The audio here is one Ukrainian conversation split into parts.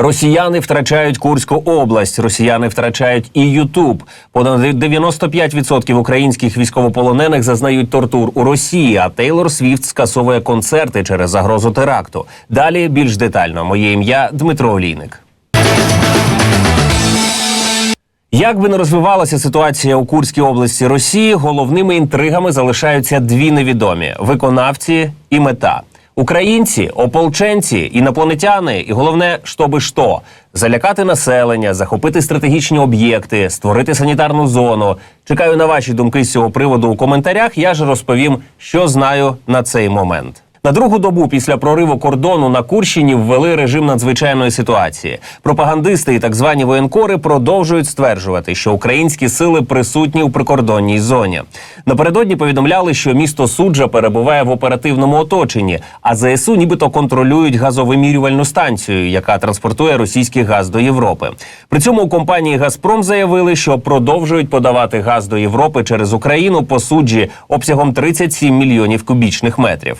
Росіяни втрачають Курську область, росіяни втрачають і Ютуб. Понад 95% українських військовополонених зазнають тортур у Росії. А Тейлор Свіфт скасовує концерти через загрозу теракту. Далі більш детально. Моє ім'я Дмитро Олійник. Як би не розвивалася ситуація у Курській області Росії, головними інтригами залишаються дві невідомі: виконавці і мета. Українці, ополченці, інопланетяни, і головне, щоби що залякати населення, захопити стратегічні об'єкти, створити санітарну зону. Чекаю на ваші думки з цього приводу у коментарях. Я ж розповім, що знаю на цей момент. На другу добу після прориву кордону на Курщині ввели режим надзвичайної ситуації. Пропагандисти і так звані воєнкори продовжують стверджувати, що українські сили присутні у прикордонній зоні. Напередодні повідомляли, що місто суджа перебуває в оперативному оточенні, а ЗСУ нібито контролюють газовимірювальну станцію, яка транспортує російський газ до Європи. При цьому у компанії Газпром заявили, що продовжують подавати газ до Європи через Україну по суджі обсягом 37 мільйонів кубічних метрів.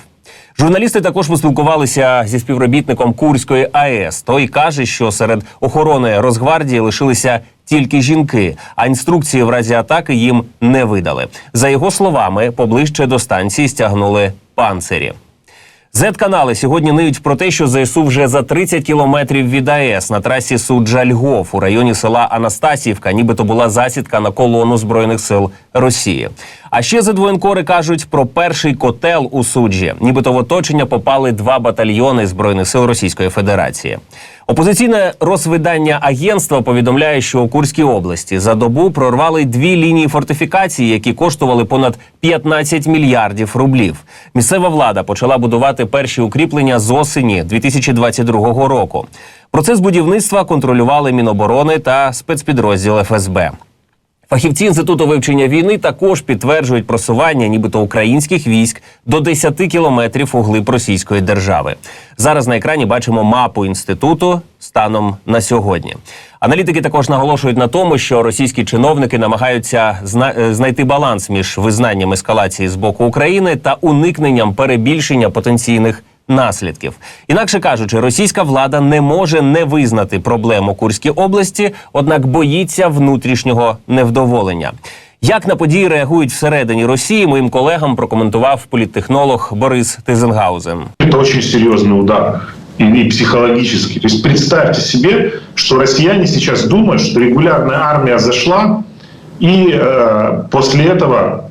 Журналісти також поспілкувалися зі співробітником Курської АЕС. Той каже, що серед охорони Росгвардії лишилися тільки жінки, а інструкції в разі атаки їм не видали. За його словами, поближче до станції стягнули панцирі. Зет-канали сьогодні ниють про те, що ЗСУ вже за 30 кілометрів від АЕС на трасі Суджа-Льгов у районі села Анастасівка, нібито була засідка на колону збройних сил Росії. А ще задвоєнкори кажуть про перший котел у суджі. Нібито в оточення попали два батальйони збройних сил Російської Федерації. Опозиційне розвидання агентства повідомляє, що у Курській області за добу прорвали дві лінії фортифікації, які коштували понад 15 мільярдів рублів. Місцева влада почала будувати перші укріплення з осені 2022 року. Процес будівництва контролювали Міноборони та спецпідрозділ ФСБ. Фахівці інституту вивчення війни також підтверджують просування, нібито українських військ до 10 кілометрів у глиб Російської держави. Зараз на екрані бачимо мапу інституту станом на сьогодні. Аналітики також наголошують на тому, що російські чиновники намагаються е, знайти баланс між визнанням ескалації з боку України та уникненням перебільшення потенційних наслідків. Інакше кажучи, російська влада не може не визнати проблему Курській області, однак боїться внутрішнього невдоволення. Як на події реагують всередині Росії, моїм колегам прокоментував політтехнолог Борис Тизенгаузен. Это очень серьезный удар и, и психологический. То есть представьте себе, что россияне сейчас думают, что регулярная армия зашла, и э, после этого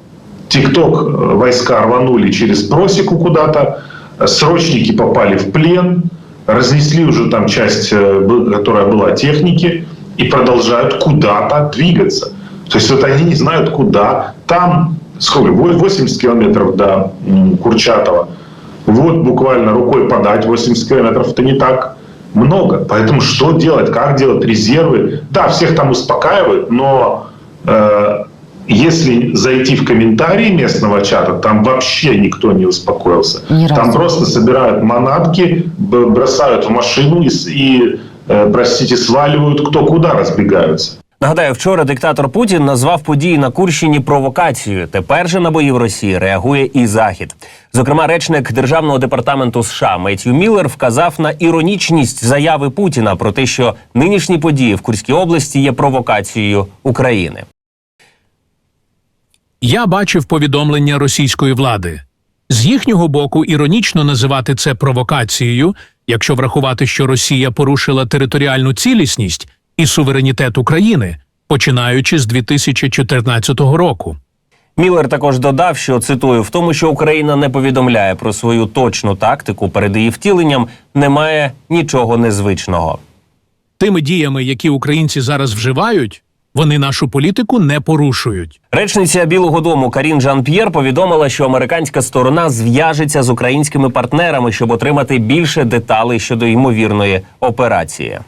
ТикТок э, войска рванули через просеку куда-то, э, срочники попали в плен, разнесли уже там часть, э, которая была техники, и продолжают куда-то двигаться. То есть вот они не знают куда. Там сколько? Во- 80 километров до Курчатова. Вот буквально рукой подать 80 километров это не так много. Поэтому что делать, как делать, резервы? Да, всех там успокаивают, но э, если зайти в комментарии местного чата, там вообще никто не успокоился. Ни там разу. просто собирают манатки, бросают в машину и, и э, простите, сваливают кто куда разбегаются. Нагадаю, вчора диктатор Путін назвав події на Курщині провокацією. Тепер же на бої в Росії реагує і Захід. Зокрема, речник державного департаменту США Меттью Міллер вказав на іронічність заяви Путіна про те, що нинішні події в Курській області є провокацією України. Я бачив повідомлення російської влади. З їхнього боку іронічно називати це провокацією, якщо врахувати, що Росія порушила територіальну цілісність і суверенітет України, починаючи з 2014 року. Міллер також додав, що цитую, в тому, що Україна не повідомляє про свою точну тактику перед її втіленням, немає нічого незвичного. Тими діями, які українці зараз вживають, вони нашу політику не порушують. Речниця Білого Дому Карін Жан П'єр повідомила, що американська сторона зв'яжеться з українськими партнерами, щоб отримати більше деталей щодо ймовірної операції.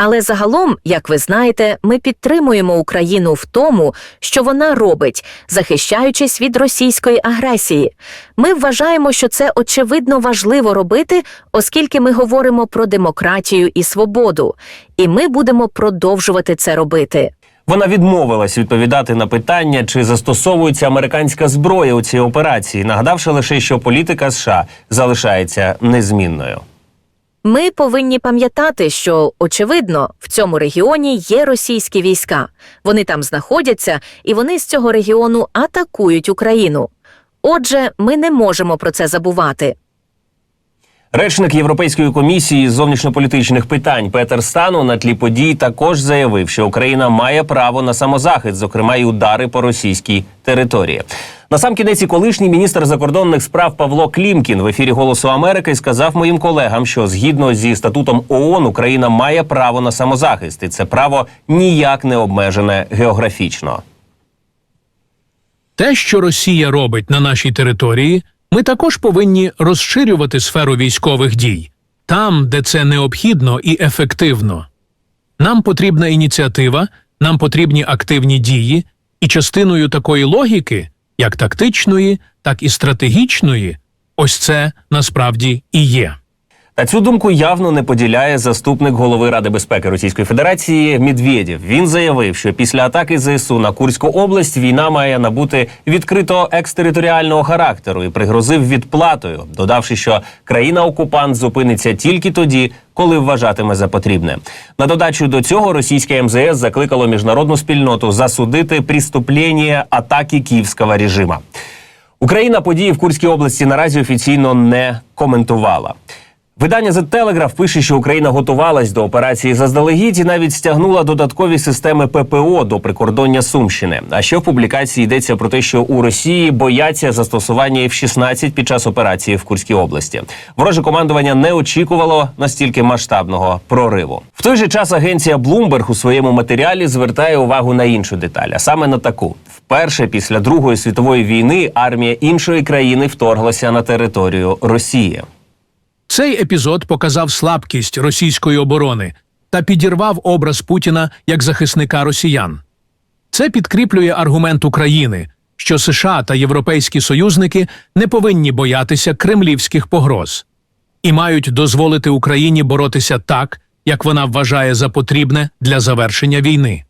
Але загалом, як ви знаєте, ми підтримуємо Україну в тому, що вона робить, захищаючись від російської агресії. Ми вважаємо, що це очевидно важливо робити, оскільки ми говоримо про демократію і свободу, і ми будемо продовжувати це робити. Вона відмовилась відповідати на питання, чи застосовується американська зброя у цій операції, нагадавши лише, що політика США залишається незмінною. Ми повинні пам'ятати, що очевидно в цьому регіоні є російські війська. Вони там знаходяться, і вони з цього регіону атакують Україну. Отже, ми не можемо про це забувати. Речник Європейської комісії з зовнішньополітичних питань Петер Стану на тлі подій також заявив, що Україна має право на самозахист, зокрема й удари по російській території. Насамкінець колишній міністр закордонних справ Павло Клімкін в ефірі Голосу Америки сказав моїм колегам, що згідно зі статутом ООН Україна має право на самозахист, і це право ніяк не обмежене географічно. Те, що Росія робить на нашій території, ми також повинні розширювати сферу військових дій там, де це необхідно і ефективно. Нам потрібна ініціатива, нам потрібні активні дії, і частиною такої логіки, як тактичної, так і стратегічної, ось це насправді і є. Та цю думку явно не поділяє заступник голови Ради безпеки Російської Федерації Медведєв. Він заявив, що після атаки ЗСУ на Курську область війна має набути відкрито екстериторіального характеру і пригрозив відплатою, додавши, що країна-окупант зупиниться тільки тоді, коли вважатиме за потрібне. На додачу до цього російське МЗС закликало міжнародну спільноту засудити приступлення атаки київського режима. Україна події в Курській області наразі офіційно не коментувала. Видання The Telegraph пише, що Україна готувалась до операції заздалегідь і навіть стягнула додаткові системи ППО до прикордоння Сумщини. А ще в публікації йдеться про те, що у Росії бояться застосування F-16 під час операції в Курській області. Вороже командування не очікувало настільки масштабного прориву. В той же час агенція Bloomberg у своєму матеріалі звертає увагу на іншу деталь, а саме на таку: вперше після Другої світової війни армія іншої країни вторглася на територію Росії. Цей епізод показав слабкість російської оборони та підірвав образ Путіна як захисника росіян. Це підкріплює аргумент України, що США та європейські союзники не повинні боятися кремлівських погроз і мають дозволити Україні боротися так, як вона вважає за потрібне для завершення війни.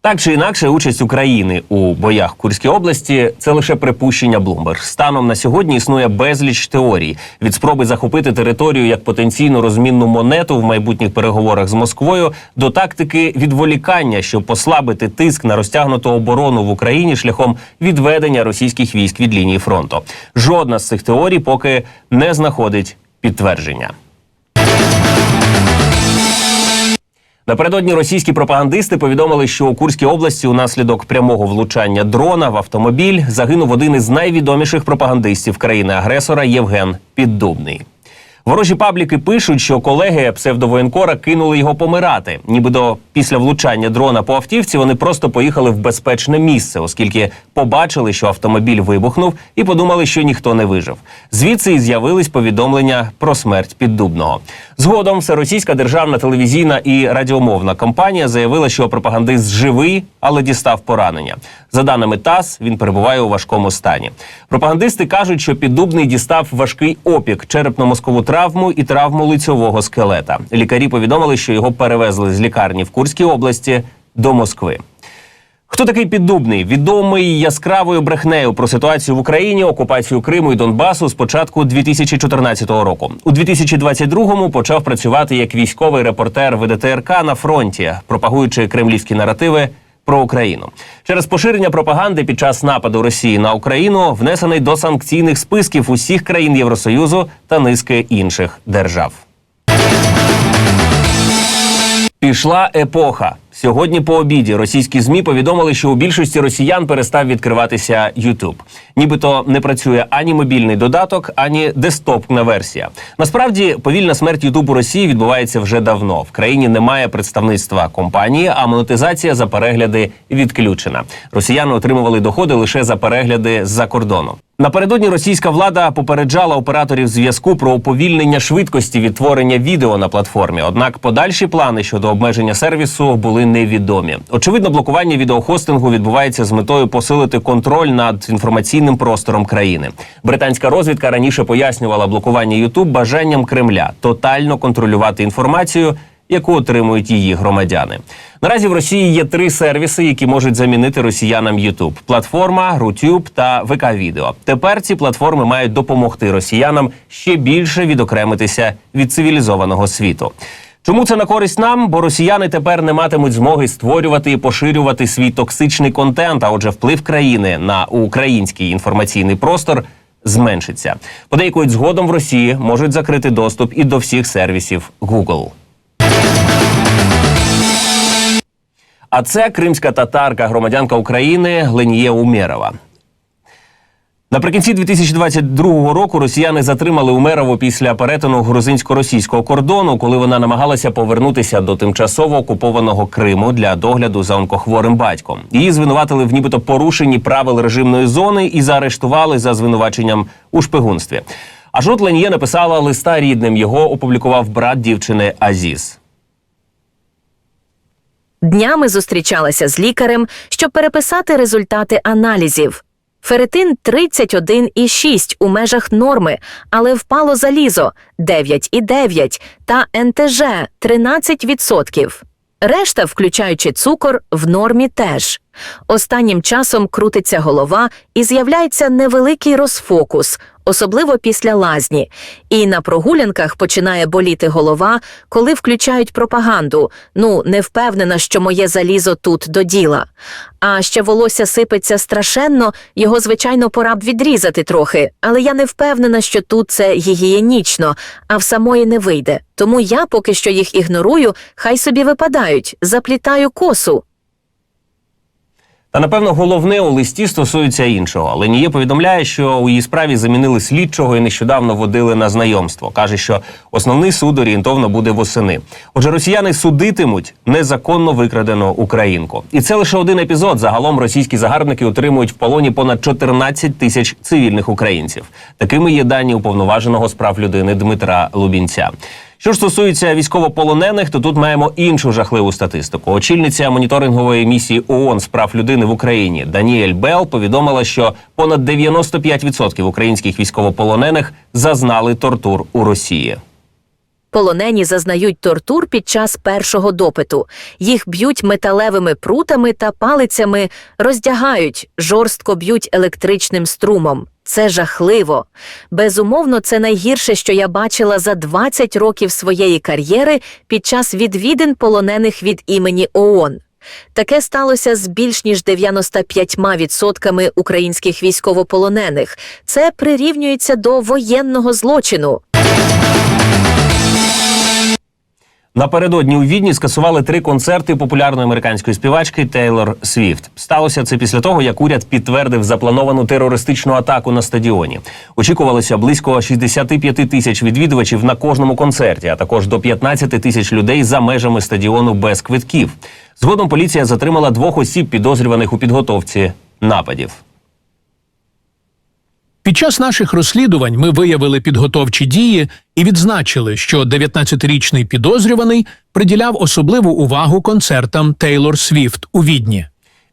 Так чи інакше, участь України у боях в Курській області це лише припущення Bloomberg. Станом на сьогодні існує безліч теорій від спроби захопити територію як потенційну розмінну монету в майбутніх переговорах з Москвою до тактики відволікання, щоб послабити тиск на розтягнуту оборону в Україні шляхом відведення російських військ від лінії фронту. Жодна з цих теорій поки не знаходить підтвердження. Напередодні російські пропагандисти повідомили, що у Курській області унаслідок прямого влучання дрона в автомобіль загинув один із найвідоміших пропагандистів країни-агресора Євген Піддубний. Ворожі пабліки пишуть, що колеги псевдовоєнкора кинули його помирати. Нібито після влучання дрона по автівці вони просто поїхали в безпечне місце, оскільки побачили, що автомобіль вибухнув, і подумали, що ніхто не вижив. Звідси і з'явились повідомлення про смерть піддубного. Згодом всеросійська державна телевізійна і радіомовна компанія заявила, що пропагандист живий, але дістав поранення. За даними ТАСС, він перебуває у важкому стані. Пропагандисти кажуть, що піддубний дістав важкий опік, черепно-мозкову травму і травму лицьового скелета. Лікарі повідомили, що його перевезли з лікарні в Курській області до Москви. Хто такий піддубний? Відомий яскравою брехнею про ситуацію в Україні, окупацію Криму і Донбасу з початку 2014 року. У 2022-му почав працювати як військовий репортер ВДТРК на фронті, пропагуючи кремлівські наративи про Україну. Через поширення пропаганди під час нападу Росії на Україну внесений до санкційних списків усіх країн Євросоюзу та низки інших держав. Пішла епоха. Сьогодні по обіді російські змі повідомили, що у більшості росіян перестав відкриватися YouTube. Нібито не працює ані мобільний додаток, ані десктопна версія. Насправді, повільна смерть YouTube у Росії відбувається вже давно. В країні немає представництва компанії, а монетизація за перегляди відключена. Росіяни отримували доходи лише за перегляди з-за кордону. Напередодні російська влада попереджала операторів зв'язку про уповільнення швидкості відтворення відео на платформі. Однак подальші плани щодо обмеження сервісу були невідомі. Очевидно, блокування відеохостингу відбувається з метою посилити контроль над інформаційним простором країни. Британська розвідка раніше пояснювала блокування YouTube бажанням Кремля тотально контролювати інформацію яку отримують її громадяни. Наразі в Росії є три сервіси, які можуть замінити росіянам YouTube. платформа, Рутюб та ВК Відео. Тепер ці платформи мають допомогти росіянам ще більше відокремитися від цивілізованого світу. Чому це на користь нам? Бо росіяни тепер не матимуть змоги створювати і поширювати свій токсичний контент. А отже, вплив країни на український інформаційний простор зменшиться. Подейкують згодом в Росії можуть закрити доступ і до всіх сервісів Google. А це кримська татарка, громадянка України Леніє Умєрова. Наприкінці 2022 року росіяни затримали Умерову після перетину грузинсько-російського кордону, коли вона намагалася повернутися до тимчасово окупованого Криму для догляду за онкохворим батьком. Її звинуватили в нібито порушенні правил режимної зони і заарештували за звинуваченням у шпигунстві. Аж от Леніє написала листа рідним. Його опублікував брат дівчини Азіз. Днями зустрічалася з лікарем, щоб переписати результати аналізів. Феретин 31,6 у межах норми, але впало залізо 9,9 та НТЖ 13%. Решта, включаючи цукор, в нормі теж. Останнім часом крутиться голова і з'являється невеликий розфокус, особливо після лазні. І на прогулянках починає боліти голова, коли включають пропаганду. Ну, не впевнена, що моє залізо тут до діла. А ще волосся сипеться страшенно, його, звичайно, пора б відрізати трохи, але я не впевнена, що тут це гігієнічно, а в самої не вийде. Тому я поки що їх ігнорую, хай собі випадають, заплітаю косу. Та напевно головне у листі стосується іншого. Леніє повідомляє, що у її справі замінили слідчого і нещодавно водили на знайомство. каже, що основний суд орієнтовно буде восени. Отже, росіяни судитимуть незаконно викрадену українку, і це лише один епізод. Загалом російські загарбники утримують в полоні понад 14 тисяч цивільних українців. Такими є дані уповноваженого з прав людини Дмитра Лубінця. Що ж стосується військовополонених, то тут маємо іншу жахливу статистику. Очільниця моніторингової місії ООН з прав людини в Україні Даніель Бел повідомила, що понад 95% українських військовополонених зазнали тортур у Росії. Полонені зазнають тортур під час першого допиту. Їх б'ють металевими прутами та палицями, роздягають, жорстко б'ють електричним струмом. Це жахливо. Безумовно, це найгірше, що я бачила за 20 років своєї кар'єри під час відвідин полонених від імені ООН. Таке сталося з більш ніж 95% українських військовополонених. Це прирівнюється до воєнного злочину. Напередодні у Відні скасували три концерти популярної американської співачки Тейлор Свіфт. Сталося це після того, як уряд підтвердив заплановану терористичну атаку на стадіоні. Очікувалося близько 65 тисяч відвідувачів на кожному концерті, а також до 15 тисяч людей за межами стадіону без квитків. Згодом поліція затримала двох осіб, підозрюваних у підготовці нападів. Під час наших розслідувань ми виявили підготовчі дії і відзначили, що 19-річний підозрюваний приділяв особливу увагу концертам Тейлор Свіфт у Відні.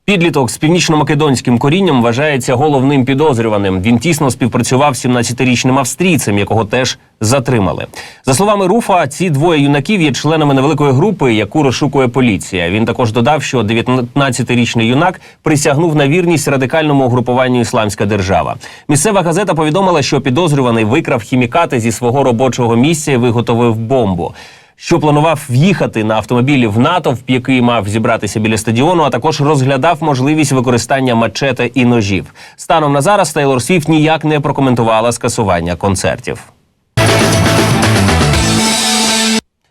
Підліток з північно-македонським корінням вважається головним підозрюваним. Він тісно співпрацював з 17-річним австрійцем, якого теж затримали. За словами Руфа, ці двоє юнаків є членами невеликої групи, яку розшукує поліція. Він також додав, що 19-річний юнак присягнув на вірність радикальному угрупуванню Ісламська держава. Місцева газета повідомила, що підозрюваний викрав хімікати зі свого робочого місця і виготовив бомбу що планував в'їхати на автомобілі в натовп, який мав зібратися біля стадіону, а також розглядав можливість використання мачете і ножів. Станом на зараз Тейлор Свіфт ніяк не прокоментувала скасування концертів.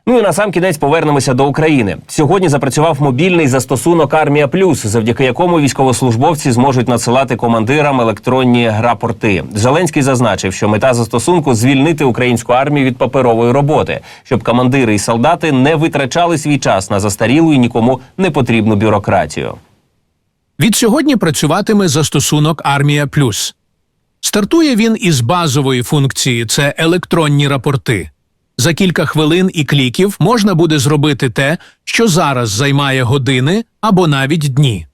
Ну і на сам кінець повернемося до України. Сьогодні запрацював мобільний застосунок Армія Плюс, завдяки якому військовослужбовці зможуть надсилати командирам електронні рапорти. Зеленський зазначив, що мета застосунку звільнити українську армію від паперової роботи, щоб командири і солдати не витрачали свій час на застарілу і нікому не потрібну бюрократію. Від сьогодні працюватиме застосунок Армія Плюс. Стартує він із базової функції це електронні рапорти. За кілька хвилин і кліків можна буде зробити те, що зараз займає години або навіть дні.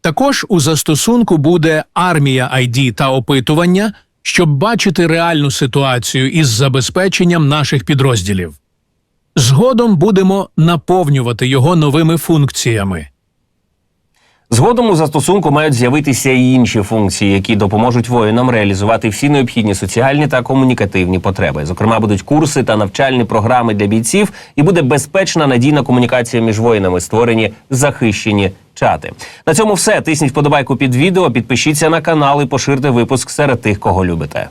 Також у застосунку буде армія ID та опитування, щоб бачити реальну ситуацію із забезпеченням наших підрозділів. Згодом будемо наповнювати його новими функціями. Згодом у застосунку мають з'явитися і інші функції, які допоможуть воїнам реалізувати всі необхідні соціальні та комунікативні потреби. Зокрема, будуть курси та навчальні програми для бійців, і буде безпечна надійна комунікація між воїнами, створені захищені чати. На цьому все. Тисніть вподобайку під відео, підпишіться на канал і поширте випуск серед тих, кого любите.